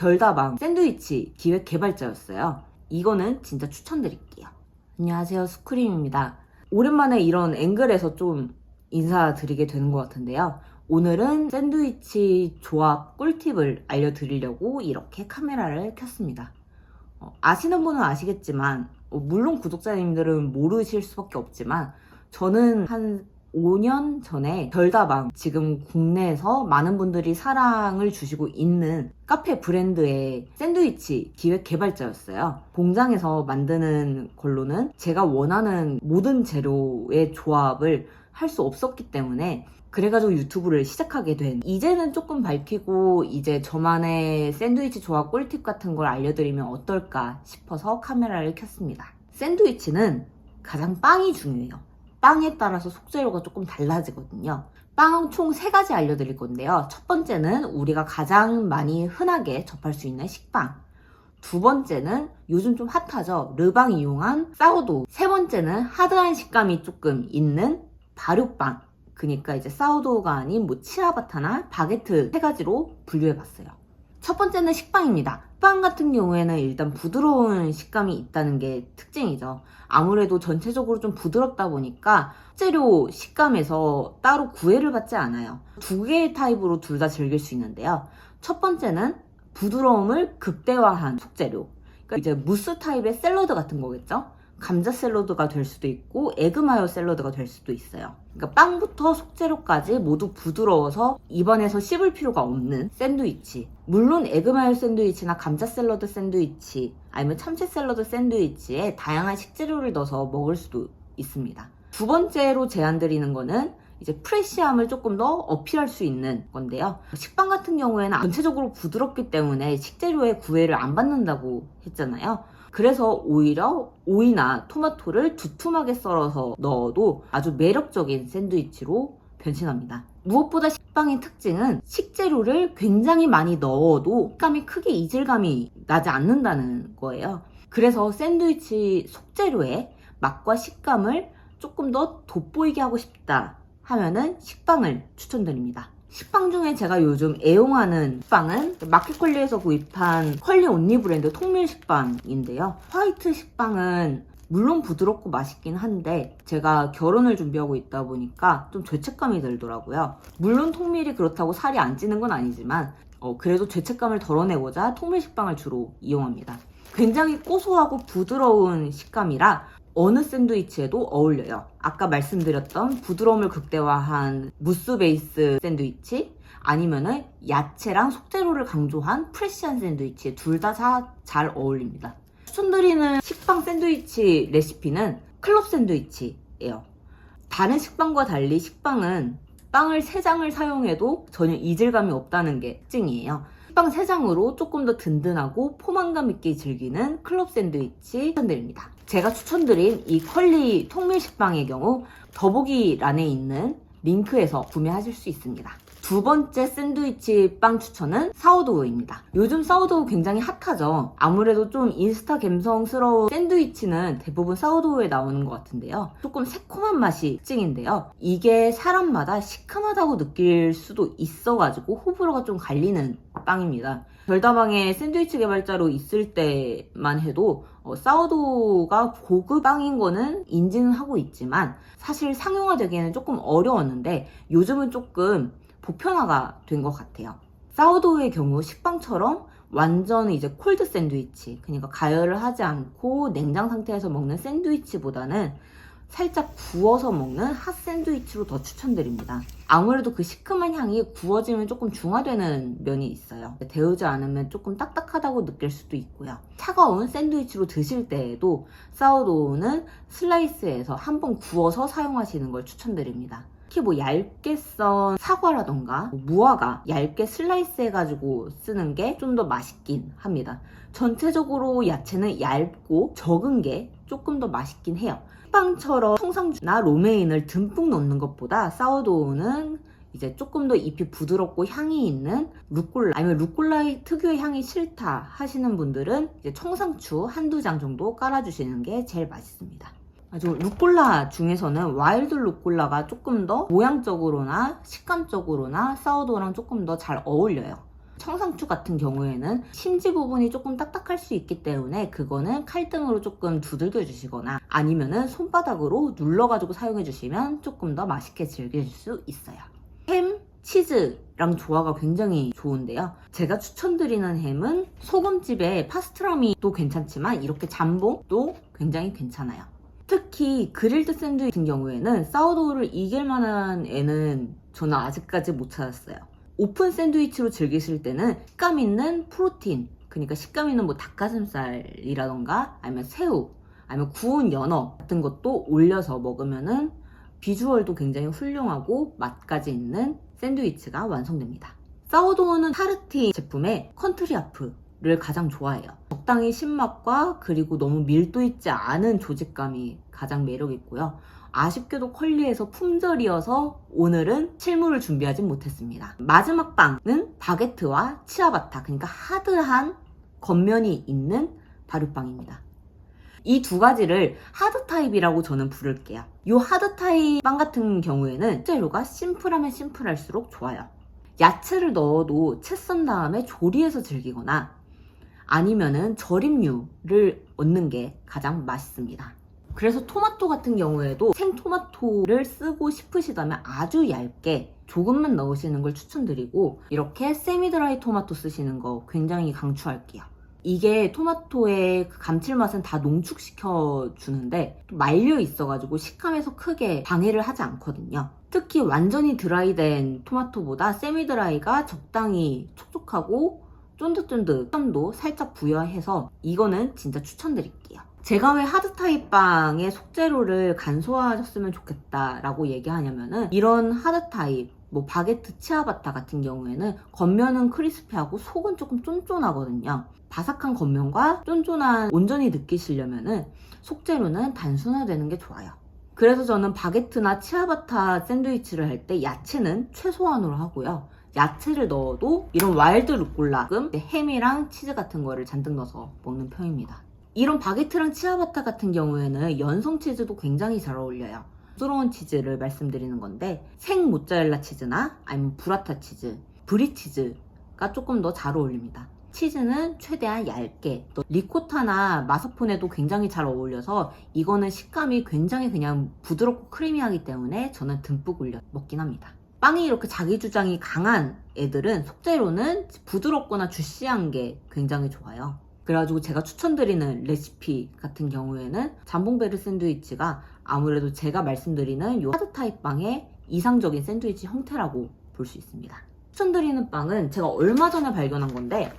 별다방 샌드위치 기획 개발자였어요. 이거는 진짜 추천드릴게요. 안녕하세요. 수크림입니다. 오랜만에 이런 앵글에서 좀 인사드리게 되는 것 같은데요. 오늘은 샌드위치 조합 꿀팁을 알려드리려고 이렇게 카메라를 켰습니다. 어, 아시는 분은 아시겠지만, 어, 물론 구독자님들은 모르실 수밖에 없지만, 저는 한 5년 전에 별다방 지금 국내에서 많은 분들이 사랑을 주시고 있는 카페 브랜드의 샌드위치 기획 개발자였어요. 공장에서 만드는 걸로는 제가 원하는 모든 재료의 조합을 할 수 없었기 때문에 그래가지고 유튜브를 시작하게 된 이제는 조금 밝히고 이제 저만의 샌드위치 조합 꿀팁 같은 걸 알려드리면 어떨까 싶어서 카메라를 켰습니다. 샌드위치는 가장 빵이 중요해요. 빵에 따라서 속재료가 조금 달라지거든요. 빵은 총 세 가지 알려드릴 건데요. 첫 번째는 우리가 가장 많이 흔하게 접할 수 있는 식빵. 두 번째는 요즘 좀 핫하죠. 르방 이용한 사우도. 세 번째는 하드한 식감이 조금 있는 발효빵. 그러니까 이제 사우도우가 아닌 뭐 치아바타나 바게트 세 가지로 분류해봤어요. 첫 번째는 식빵입니다. 빵 같은 경우에는 일단 부드러운 식감이 있다는 게 특징이죠. 아무래도 전체적으로 좀 부드럽다 보니까 재료 식감에서 따로 구애를 받지 않아요. 두 개의 타입으로 둘 다 즐길 수 있는데요. 첫 번째는 부드러움을 극대화한 속재료. 그러니까 이제 무스 타입의 샐러드 같은 거겠죠? 감자 샐러드가 될 수도 있고 에그마요 샐러드가 될 수도 있어요. 그러니까 빵부터 속재료까지 모두 부드러워서 입안에서 씹을 필요가 없는 샌드위치. 물론 에그마요 샌드위치나 감자 샐러드 샌드위치 아니면 참치 샐러드 샌드위치에 다양한 식재료를 넣어서 먹을 수도 있습니다. 두 번째로 제안드리는 거는 이제 프레시함을 조금 더 어필할 수 있는 건데요. 식빵 같은 경우에는 전체적으로 부드럽기 때문에 식재료의 구애를 안 받는다고 했잖아요. 그래서 오히려 오이나 토마토를 두툼하게 썰어서 넣어도 아주 매력적인 샌드위치로 변신합니다. 무엇보다 식빵의 특징은 식재료를 굉장히 많이 넣어도 식감이 크게 이질감이 나지 않는다는 거예요. 그래서 샌드위치 속재료의 맛과 식감을 조금 더 돋보이게 하고 싶다 하면은 식빵을 추천드립니다. 식빵 중에 제가 요즘 애용하는 식빵은 마켓컬리에서 구입한 컬리 온리 브랜드 통밀 식빵인데요. 화이트 식빵은 물론 부드럽고 맛있긴 한데 제가 결혼을 준비하고 있다 보니까 좀 죄책감이 들더라고요. 물론 통밀이 그렇다고 살이 안 찌는 건 아니지만 어, 그래도 죄책감을 덜어내고자 통밀 식빵을 주로 이용합니다. 굉장히 고소하고 부드러운 식감이라 어느 샌드위치에도 어울려요. 아까 말씀드렸던 부드러움을 극대화한 무스 베이스 샌드위치 아니면은 야채랑 속재료를 강조한 프레시한 샌드위치 둘 다 잘 어울립니다. 추천드리는 식빵 샌드위치 레시피는 클럽 샌드위치예요. 다른 식빵과 달리 식빵은 빵을 3장을 사용해도 전혀 이질감이 없다는 게 특징이에요. 식빵 3장으로 조금 더 든든하고 포만감 있게 즐기는 클럽 샌드위치 추천드립니다. 제가 추천드린 이 컬리 통밀 식빵의 경우 더보기란에 있는 링크에서 구매하실 수 있습니다. 두 번째 샌드위치 빵 추천은 사워도우입니다. 요즘 사워도우 굉장히 핫하죠. 아무래도 좀 인스타 감성스러운 샌드위치는 대부분 사워도우에 나오는 것 같은데요. 조금 새콤한 맛이 특징인데요. 이게 사람마다 시큼하다고 느낄 수도 있어가지고 호불호가 좀 갈리는 빵입니다. 별다방에 샌드위치 개발자로 있을 때만 해도 어, 사워도우가 고급 빵인 거는 인지는 하고 있지만 사실 상용화되기에는 조금 어려웠는데 요즘은 조금 보편화가 된 것 같아요. 사워도우의 경우 식빵처럼 완전 이제 콜드 샌드위치, 그러니까 가열을 하지 않고 냉장 상태에서 먹는 샌드위치보다는 살짝 구워서 먹는 핫 샌드위치로 더 추천드립니다. 아무래도 그 시큼한 향이 구워지면 조금 중화되는 면이 있어요. 데우지 않으면 조금 딱딱하다고 느낄 수도 있고요. 차가운 샌드위치로 드실 때에도 사워도우는 슬라이스해서 한번 구워서 사용하시는 걸 추천드립니다. 특히 뭐 얇게 썬 사과라던가 뭐 무화과 얇게 슬라이스 해가지고 쓰는 게 좀 더 맛있긴 합니다. 전체적으로 야채는 얇고 적은 게 조금 더 맛있긴 해요. 빵처럼 청상주나 로메인을 듬뿍 넣는 것보다 사워도우는 이제 조금 더 잎이 부드럽고 향이 있는 루꼴라 아니면 루꼴라의 특유의 향이 싫다 하시는 분들은 이제 청상추 한두 장 정도 깔아주시는 게 제일 맛있습니다. 아주 루꼴라 중에서는 와일드 루꼴라가 조금 더 모양적으로나 식감적으로나 사워도우랑 조금 더 잘 어울려요. 청상추 같은 경우에는 심지 부분이 조금 딱딱할 수 있기 때문에 그거는 칼등으로 조금 두들겨 주시거나 아니면은 손바닥으로 눌러가지고 사용해 주시면 조금 더 맛있게 즐길 수 있어요. 햄, 치즈랑 조화가 굉장히 좋은데요. 제가 추천드리는 햄은 소금집의 파스트라미도 괜찮지만 이렇게 잠봉도 굉장히 괜찮아요. 특히 그릴드 샌드위치 같은 경우에는 사우도우를 이길 만한 애는 저는 아직까지 못 찾았어요. 오픈 샌드위치로 즐기실 때는 식감 있는 프로틴, 그러니까 식감 있는 뭐 닭가슴살이라던가 아니면 새우, 아니면 구운 연어 같은 것도 올려서 먹으면은 비주얼도 굉장히 훌륭하고 맛까지 있는 샌드위치가 완성됩니다. 사우도우는 타르티 제품의 컨트리 아프를 가장 좋아해요. 적당히 신맛과 그리고 너무 밀도 있지 않은 조직감이 가장 매력 있고요. 아쉽게도 컬리에서 품절이어서 오늘은 실물을 준비하지 못했습니다. 마지막 빵은 바게트와 치아바타, 그러니까 하드한 겉면이 있는 발효빵입니다. 이 두 가지를 하드 타입이라고 저는 부를게요. 이 하드 타입 빵 같은 경우에는 재료가 심플하면 심플할수록 좋아요. 야채를 넣어도 채 썬 다음에 조리해서 즐기거나 아니면은 절임류를 얻는 게 가장 맛있습니다. 그래서 토마토 같은 경우에도 생토마토를 쓰고 싶으시다면 아주 얇게 조금만 넣으시는 걸 추천드리고 이렇게 세미드라이 토마토 쓰시는 거 굉장히 강추할게요. 이게 토마토의 그 감칠맛은 다 농축시켜 주는데 또 말려 있어가지고 식감에서 크게 방해를 하지 않거든요. 특히 완전히 드라이된 토마토보다 세미드라이가 적당히 촉촉하고 쫀득쫀득 식감도 살짝 부여해서 이거는 진짜 추천드릴게요. 제가 왜 하드 타입 빵의 속재료를 간소화하셨으면 좋겠다라고 얘기하냐면은 이런 하드 타입 뭐 바게트 치아바타 같은 경우에는 겉면은 크리스피하고 속은 조금 쫀쫀하거든요. 바삭한 겉면과 쫀쫀한 온전히 느끼시려면은 속재료는 단순화되는 게 좋아요. 그래서 저는 바게트나 치아바타 샌드위치를 할 때 야채는 최소한으로 하고요. 야채를 넣어도 이런 와일드 루꼴라, 햄이랑 치즈 같은 거를 잔뜩 넣어서 먹는 편입니다. 이런 바게트랑 치아바타 같은 경우에는 연성 치즈도 굉장히 잘 어울려요. 부드러운 치즈를 말씀드리는 건데 생 모짜렐라 치즈나 아니면 브라타 치즈, 브리 치즈가 조금 더 잘 어울립니다. 치즈는 최대한 얇게 또 리코타나 마스폰에도 굉장히 잘 어울려서 이거는 식감이 굉장히 그냥 부드럽고 크리미하기 때문에 저는 듬뿍 올려 먹긴 합니다. 빵이 이렇게 자기 주장이 강한 애들은 속재료는 부드럽거나 주시한 게 굉장히 좋아요. 그래가지고 제가 추천드리는 레시피 같은 경우에는 잠봉베르 샌드위치가 아무래도 제가 말씀드리는 이 하드 타입 빵의 이상적인 샌드위치 형태라고 볼 수 있습니다. 추천드리는 빵은 제가 얼마 전에 발견한 건데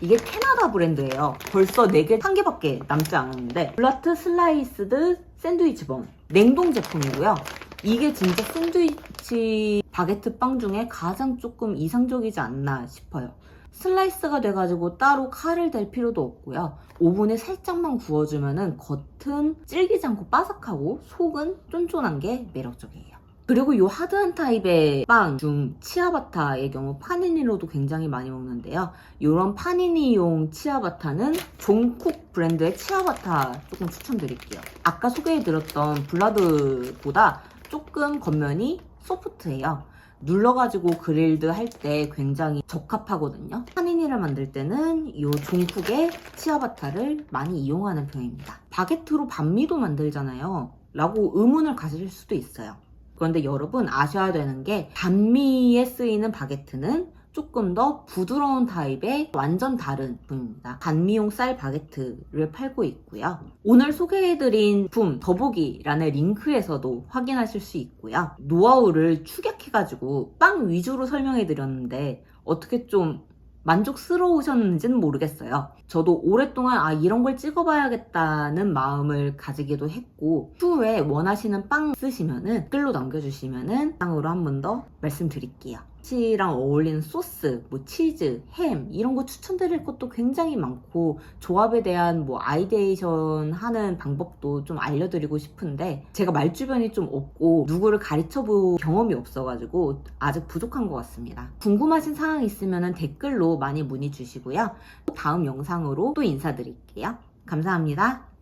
이게 캐나다 브랜드예요. 벌써 4개, 1개밖에 남지 않았는데 블라트 슬라이스드 샌드위치 번 냉동 제품이고요. 이게 진짜 샌드위치 바게트 빵 중에 가장 조금 이상적이지 않나 싶어요. 슬라이스가 돼가지고 따로 칼을 댈 필요도 없고요. 오븐에 살짝만 구워주면은 겉은 질기지 않고 바삭하고 속은 쫀쫀한 게 매력적이에요. 그리고 이 하드한 타입의 빵 중 치아바타의 경우 파니니로도 굉장히 많이 먹는데요. 이런 파니니용 치아바타는 종쿡 브랜드의 치아바타 조금 추천드릴게요. 아까 소개해드렸던 블라드보다 조금 겉면이 소프트해요. 눌러가지고 그릴드 할 때 굉장히 적합하거든요. 파니니를 만들 때는 이 종국의 치아바타를 많이 이용하는 편입니다. 바게트로 반미도 만들잖아요. 라고 의문을 가지실 수도 있어요. 그런데 여러분 아셔야 되는 게 반미에 쓰이는 바게트는 조금 더 부드러운 타입의 완전 다른 제품입니다. 반미용 쌀 바게트를 팔고 있고요. 오늘 소개해드린 제품 더보기란의 링크에서도 확인하실 수 있고요. 노하우를 축약해가지고 빵 위주로 설명해드렸는데 어떻게 좀 만족스러우셨는지는 모르겠어요. 저도 오랫동안 아 이런 걸 찍어봐야겠다는 마음을 가지기도 했고 추후에 원하시는 빵 쓰시면은 댓글로 남겨주시면은 빵으로 한 번 더 말씀드릴게요. 치랑 어울리는 소스, 뭐 치즈, 햄 이런 거 추천드릴 것도 굉장히 많고 조합에 대한 뭐 아이데이션 하는 방법도 좀 알려드리고 싶은데 제가 말 주변이 좀 없고 누구를 가르쳐볼 경험이 없어가지고 아직 부족한 것 같습니다. 궁금하신 사항 있으면 댓글로 많이 문의 주시고요. 다음 영상으로 또 인사드릴게요. 감사합니다.